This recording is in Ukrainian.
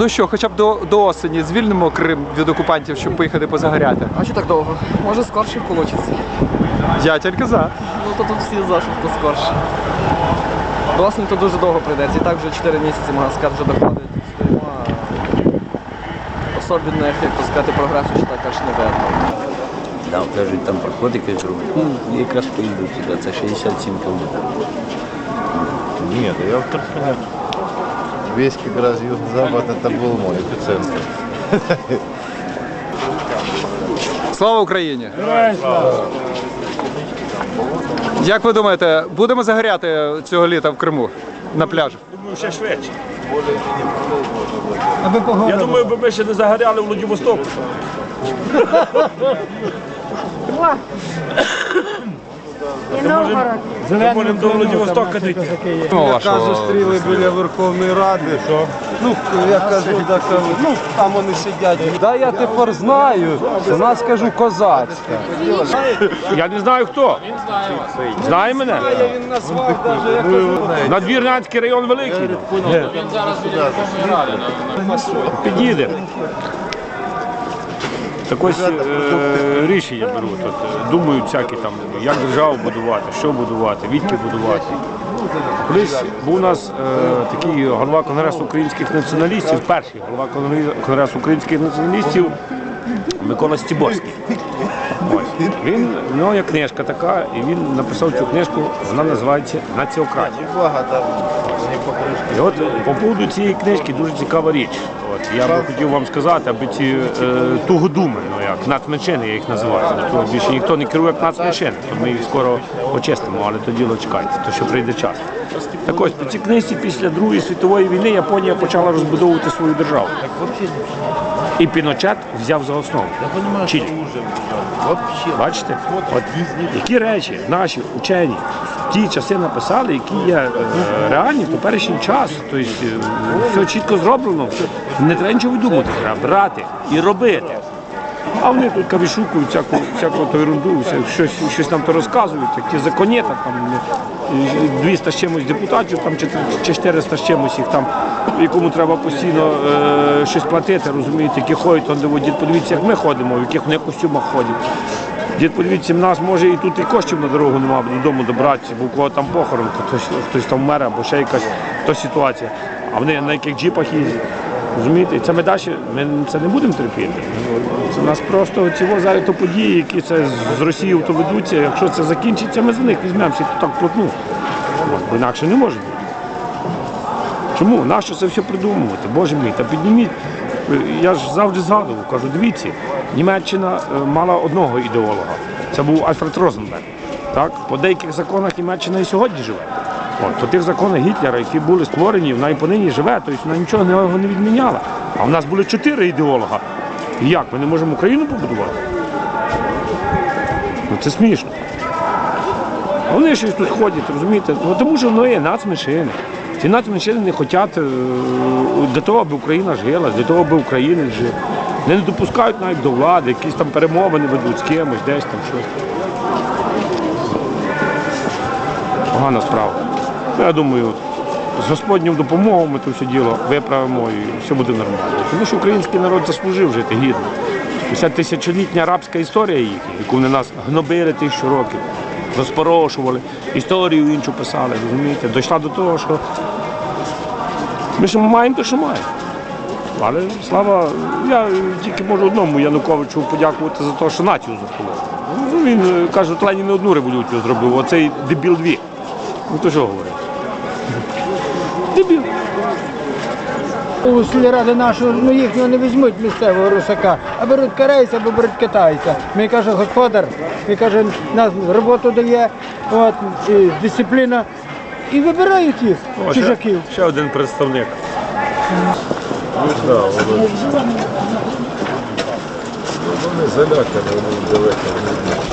Ну що, хоча б до, до осені звільнимо Крим від окупантів, щоб поїхати позагоряти. А що так довго? Може скорше вийде. Я тільки за. Ну то тут всі за, що то скорше. До осені то дуже довго прийдеться. І так вже 4 місяці, можна сказати, вже доходить. А особливо, як то сказати, прогресу ще так аж не видно. Да, кажуть, там проходить якась друга. Ну, якраз поїду сюди, це 67 кілометрів. Нет, я в Тархане Весь как раз юго-запад это был мой эпицентр. Слава Україні! Як ви думаєте, будемо загоряти цього літа в Криму на пляжах? Думаю, ще швидше. Я думаю, би ми ще не загоряли в Владивостоку. Ми можемо до Владивостока дійти. Кажу, стріли біля Верховної Ради, що ну я кажу, ну там вони сидять. Да я тепер знаю, у нас кажу козацька. Я не знаю хто. Він знає вас. Знає мене? Він назвав даже, я кажу, Надвірнянський район великий. Він зараз Під'їде. Так ось е, рішення беруть. От, е, думають всякі там, як державу будувати, що будувати, відки будувати. Колись був у нас е, такий голова Конгресу українських націоналістів, перший голова Конгресу- українських націоналістів Микола Стіборський. Ось. Він, в нього є книжка така, і він написав цю книжку, вона називається Націократія. І от по поводу цієї книжки дуже цікава річ. От я би хотів вам сказати, аби ці е, тугодуми, ну як нацменшини, я їх називаю. бо то більше ніхто не керує як нацменшини, то ми їх скоро почистимо, але то діло чекайте, то ще прийде час. Так ось по цій книжці після Другої світової війни Японія почала розбудовувати свою державу. І Піночет взяв за основу. Чилі. Бачите? От які речі наші учені в ті часи написали, які є е, реальні в теперішній час. Тобто все чітко зроблено, все. Не треба нічого видумати, треба брати і робити. А вони тут кавішукують всяку, всяку то ерунду, щось, щось нам то розказують, як ті законєта, там е, 200 з чимось депутатів, там, чи, чи 400 з чимось їх там, якому треба постійно е, щось платити, розумієте, які ходять, де, дід, подивіться, як ми ходимо, в яких вони костюмах ходять. Дід, подивіться, в нас може і тут і коштів на дорогу немає, додому добратися, бо у кого там похорон, хтось, хтось там вмер, або ще якась то ситуація. А вони на яких джіпах їздять. Розумієте, і це ми далі ми це не будемо терпіти. Це нас просто ці зараз то події, які це з Росією то ведуться. Якщо це закінчиться, ми за них візьмемося і так плотну. Бо інакше не може бути. Чому? Нащо це все придумувати? Боже мій, та підніміть. Я ж завжди згадував, кажу, дивіться, Німеччина е, мала одного ідеолога. Це був Альфред Розенберг. Так? По деяких законах Німеччина і сьогодні живе. От, по тих законах Гітлера, які були створені, вона і понині живе, тобто вона нічого не, не відміняла. А в нас були чотири ідеолога. І як? Ми не можемо Україну побудувати? Ну це смішно. А вони щось тут ходять, розумієте? Ну, тому що воно є нацменшини. Ці нацменшини не хочуть е, для того, аби Україна жила, для того, аби українець жив. Не допускають навіть до влади, якісь там перемовини ведуть з кимось, десь там щось. Погана справа. Ну, Я думаю, з Господнім допомогою ми це все діло виправимо і все буде нормально. Тому що український народ заслужив жити гідно. Вся тисячолітня арабська історія їхня, яку вони нас гнобили тисячу років, розпорошували, історію іншу писали, розумієте, дійшла до того, що ми ще маємо те, що маємо. Але слава, я тільки можу одному Януковичу подякувати за те, що націю захопив. Ну, він каже, Ленін не одну революцію зробив, оцей дебіл дві. Ну то що говорити? Дебіл. У сільради нашого, ну їхнього не візьмуть місцевого русака, а беруть корейця або беруть китайця. Мені каже, господар, він каже, нас роботу дає, от, і дисципліна. І вибирають їх, О, ще, чужаків. ще один представник. Да, вони, вони залякані, вони далеко не йдуть.